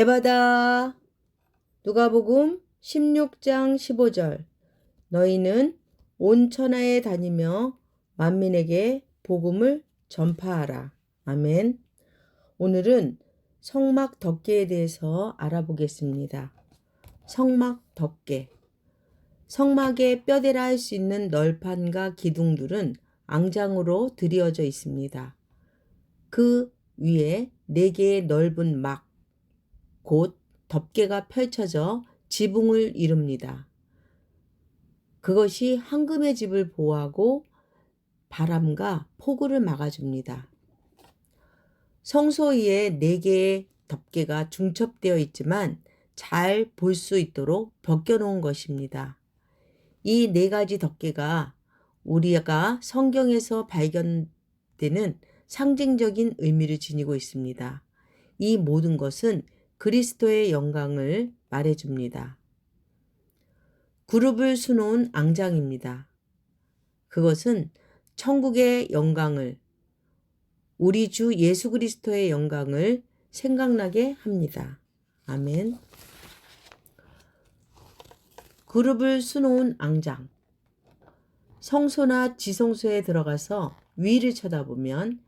에바다 누가복음 16장 15절 너희는 온 천하에 다니며 만민에게 복음을 전파하라. 아멘. 오늘은 성막 덮개에 대해서 알아보겠습니다. 성막 덮개. 성막의 뼈대라 할 수 있는 널판과 기둥들은 앙장으로 드리어져 있습니다. 그 위에 네 개의 넓은 막, 곧 덮개가 펼쳐져 지붕을 이룹니다. 그것이 황금의 집을 보호하고 바람과 폭우를 막아줍니다. 성소 위에 네 개의 덮개가 중첩되어 있지만 잘 볼 수 있도록 벗겨놓은 것입니다. 이 네 가지 덮개가 우리가 성경에서 발견되는 상징적인 의미를 지니고 있습니다. 이 모든 것은 그리스도의 영광을 말해줍니다. 그룹을 수놓은 앙장입니다. 그것은 천국의 영광을 우리 주 예수 그리스도의 영광을 생각나게 합니다. 아멘. 그룹을 수놓은 앙장. 성소나 지성소에 들어가서 위를 쳐다보면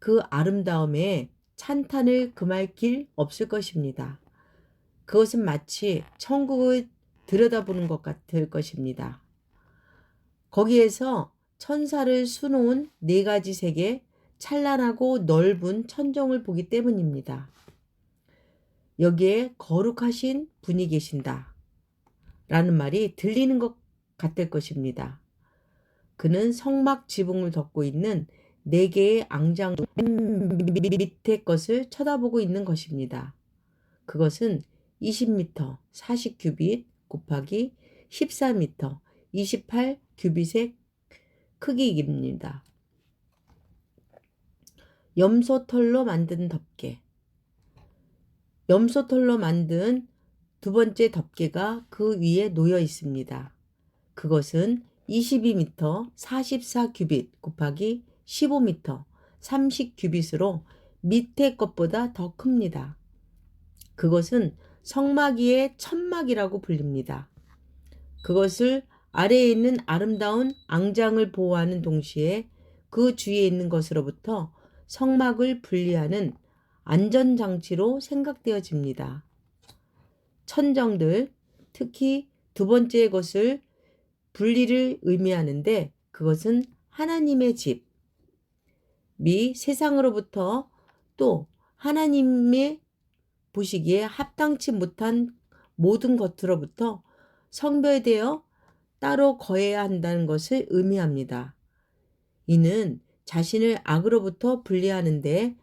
그 아름다움에 찬탄을 금할 길 없을 것입니다. 그것은 마치 천국을 들여다보는 것 같을 것입니다. 거기에서 천사를 수놓은 네 가지 색의 찬란하고 넓은 천정을 보기 때문입니다. 여기에 거룩하신 분이 계신다. 라는 말이 들리는 것 같을 것입니다. 그는 성막 지붕을 덮고 있는 네 개의 앙장 밑에 것을 쳐다보고 있는 것입니다. 그것은 20m 40규빗 곱하기 14m 28규빗의 크기입니다. 염소털로 만든 덮개. 염소털로 만든 두 번째 덮개가 그 위에 놓여 있습니다. 그것은 22m 44규빗 곱하기 15m 30규빗으로 밑에 것보다 더 큽니다. 그것은 성막이의 천막이라고 불립니다. 그것을 아래에 있는 아름다운 앙장을 보호하는 동시에 그 주위에 있는 것으로부터 성막을 분리하는 안전장치로 생각되어집니다. 천정들, 특히 두 번째 것을 분리를 의미하는데 그것은 하나님의 집, 미 세상으로부터 또 하나님의 보시기에 합당치 못한 모든 것으로부터 성별되어 따로 거해야 한다는 것을 의미합니다. 이는 자신을 악으로부터 분리하는데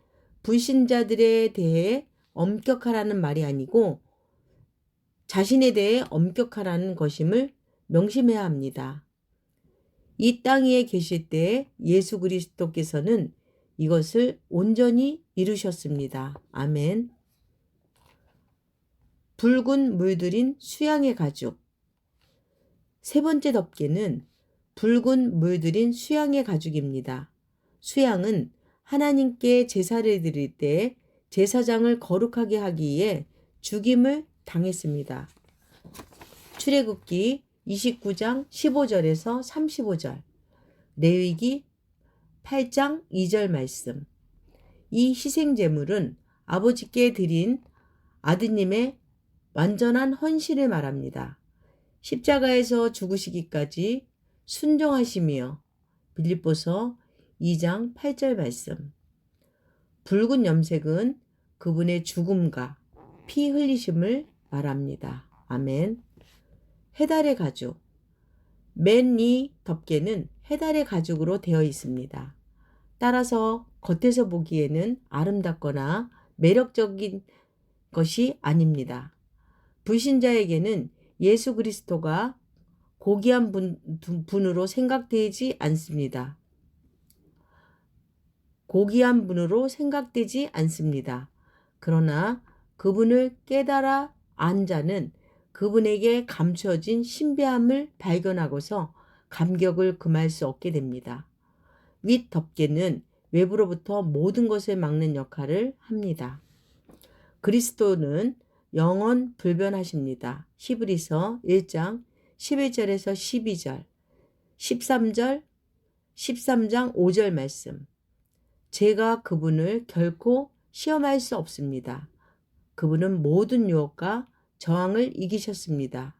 불신자들에 대해 엄격하라는 말이 아니고 자신에 대해 엄격하라는 것임을 명심해야 합니다. 이 땅 위에 계실 때 예수 그리스도께서는 이것을 온전히 이루셨습니다. 아멘. 붉은 물들인 수양의 가죽. 세 번째 덮개는 붉은 물들인 수양의 가죽입니다. 수양은 하나님께 제사를 드릴 때 제사장을 거룩하게 하기 위해 죽임을 당했습니다. 출애굽기 29장 15절에서 35절, 레위기 8장 2절 말씀. 이 희생 제물은 아버지께 드린 아드님의 완전한 헌신을 말합니다. 십자가에서 죽으시기까지 순종하시며 빌립보서 2장 8절 말씀. 붉은 염색은 그분의 죽음과 피 흘리심을 말합니다. 아멘. 해달의 가죽. 맨 이 덮개는 해달의 가죽으로 되어 있습니다. 따라서 겉에서 보기에는 아름답거나 매력적인 것이 아닙니다. 불신자에게는 예수 그리스도가 고귀한 분, 분으로 생각되지 않습니다. 고귀한 분으로 생각되지 않습니다. 그러나 그분을 깨달아 안 자는 그분에게 감추어진 신비함을 발견하고서 감격을 금할 수 없게 됩니다. 윗 덮개는 외부로부터 모든 것을 막는 역할을 합니다. 그리스도는 영원 불변하십니다. 히브리서 1장 11절에서 12절, 13절, 13장 5절 말씀. 제가 그분을 결코 시험할 수 없습니다. 그분은 모든 유혹과 저항을 이기셨습니다.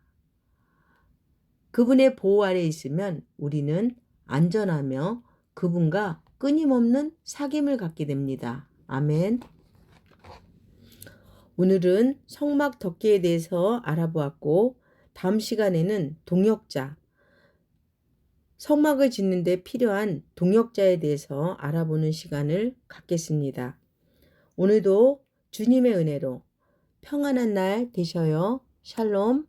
그분의 보호 아래 있으면 우리는 안전하며 그분과 끊임없는 사귐을 갖게 됩니다. 아멘. 오늘은 성막 덮개에 대해서 알아보았고 다음 시간에는 동역자 성막을 짓는데 필요한 동역자에 대해서 알아보는 시간을 갖겠습니다. 오늘도 주님의 은혜로 평안한 날 되셔요. 샬롬.